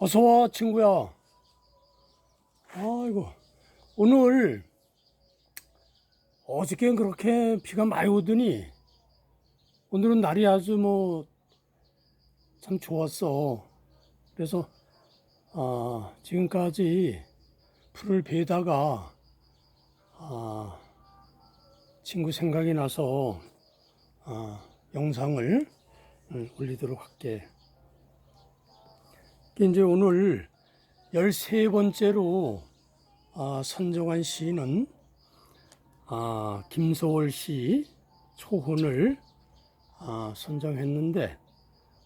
어서 와, 친구야. 아이고, 오늘 어저께는 그렇게 비가 많이 오더니 오늘은 날이 아주 뭐 참 좋았어. 그래서 아, 지금까지 풀을 베다가 아, 친구 생각이 나서 아, 영상을 음, 올리도록 할게. 이제 오늘 13번째로 아, 선정한 시인은 아, 김소월 씨 초혼을 아, 선정했는데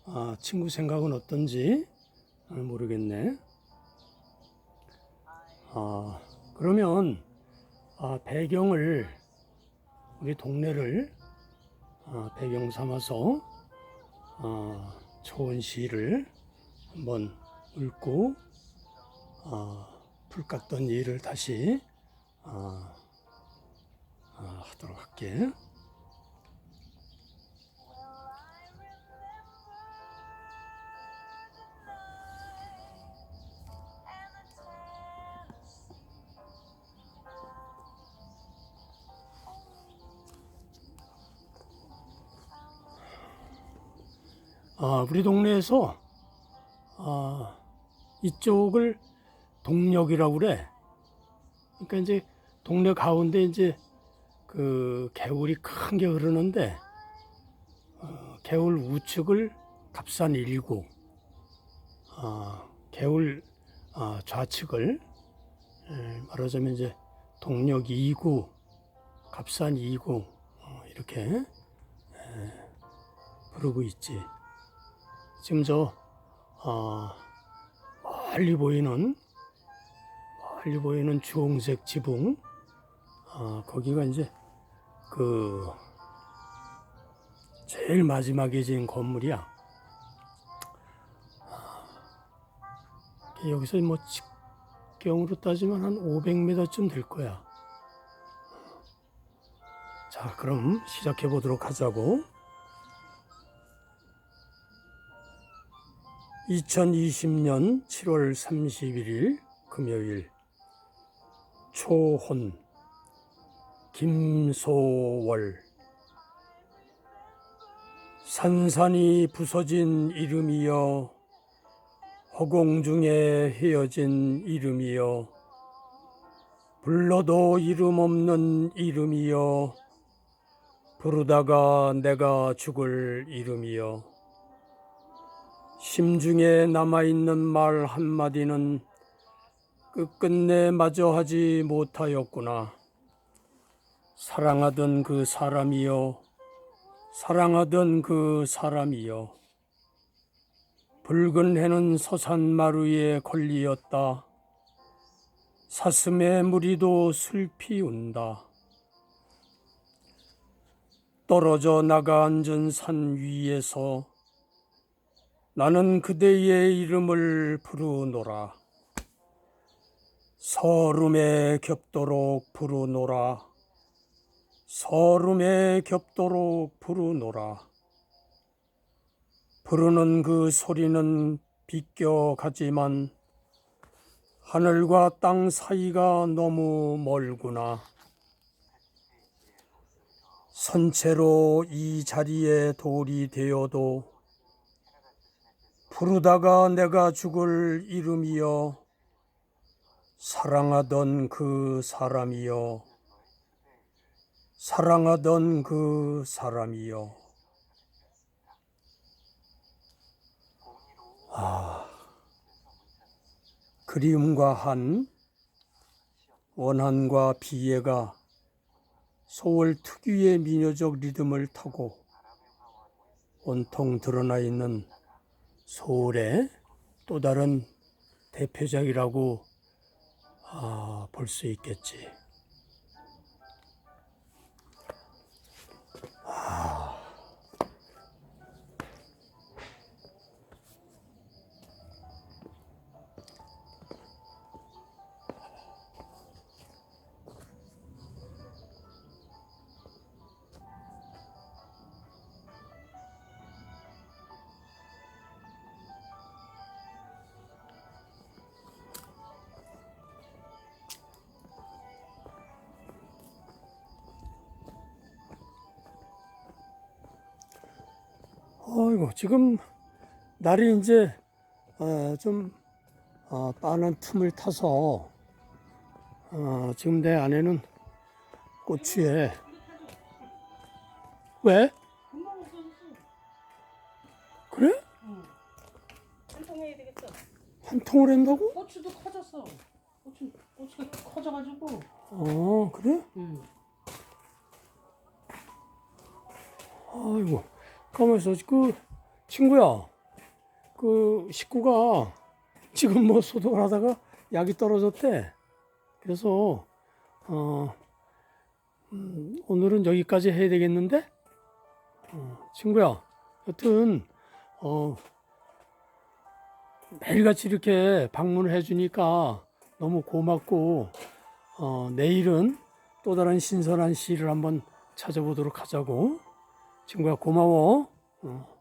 아, 친구 생각은 어떤지 아, 모르겠네. 아, 그러면 아, 배경을 우리 동네를 아, 배경 삼아서 아, 초원 시를 한번 읽고 아, 풀 깎던 일을 다시 아, 아, 하도록 할게. 아, 우리 동네에서 아, 이쪽을 동력이라고 그래. 그러니까 이제 동네 가운데 이제 그 개울이 큰 게 흐르는데 어, 개울 우측을 갑산 1구, 아, 개울 아, 좌측을 에, 말하자면 이제 동력 2구, 갑산 2구 어, 이렇게 에, 부르고 있지. 지금 저 어, 멀리 보이는 멀리 보이는 주홍색 지붕 어, 거기가 이제 그 제일 마지막에 지은 건물이야. 아, 여기서 뭐 직경으로 따지면 한 500m쯤 될 거야. 자, 그럼 시작해 보도록 하자고. 2020년 7월 31일 금요일. 초혼. 김소월. 산산이 부서진 이름이여 허공 중에 헤어진 이름이여 불러도 이름 없는 이름이여 부르다가 내가 죽을 이름이여 심중에 남아있는 말 한마디는 끝끝내 마저 하지 못하였구나. 사랑하던 그 사람이여, 사랑하던 그 사람이여. 붉은 해는 서산 마루에 걸리었다. 사슴의 무리도 슬피 운다. 떨어져 나가 앉은 산 위에서 나는 그대의 이름을 부르노라. 서름에 겹도록 부르노라. 서름에 겹도록 부르노라. 부르는 그 소리는 비껴가지만 하늘과 땅 사이가 너무 멀구나. 선체로 이 자리에 돌이 되어도 부르다가 내가 죽을 이름이여 사랑하던 그 사람이여 사랑하던 그 사람이여. 아 그리움과 한 원한과 비애가 소월 특유의 민요적 리듬을 타고 온통 드러나 있는 소울의 또 다른 대표작이라고 아, 볼 수 있겠지. 아이고 지금 날이 이제 어, 좀 어, 빠른 틈을 타서 어, 지금 내 안에는 고추에 왜? 그래? 응. 한통 해야 되겠어. 한 통을 한다고? 고추도 커졌어. 고추 고추가 커져가지고. 어 그래? 응. 아이고 가만있어. 그 친구야. 그 식구가 지금 뭐 소독을 하다가 약이 떨어졌대. 그래서 어 음, 오늘은 여기까지 해야 되겠는데? 어, 친구야. 여튼 어 매일같이 이렇게 방문을 해주니까 너무 고맙고 어 내일은 또 다른 신선한 시를 한번 찾아보도록 하자고 친구야 고마워. 어.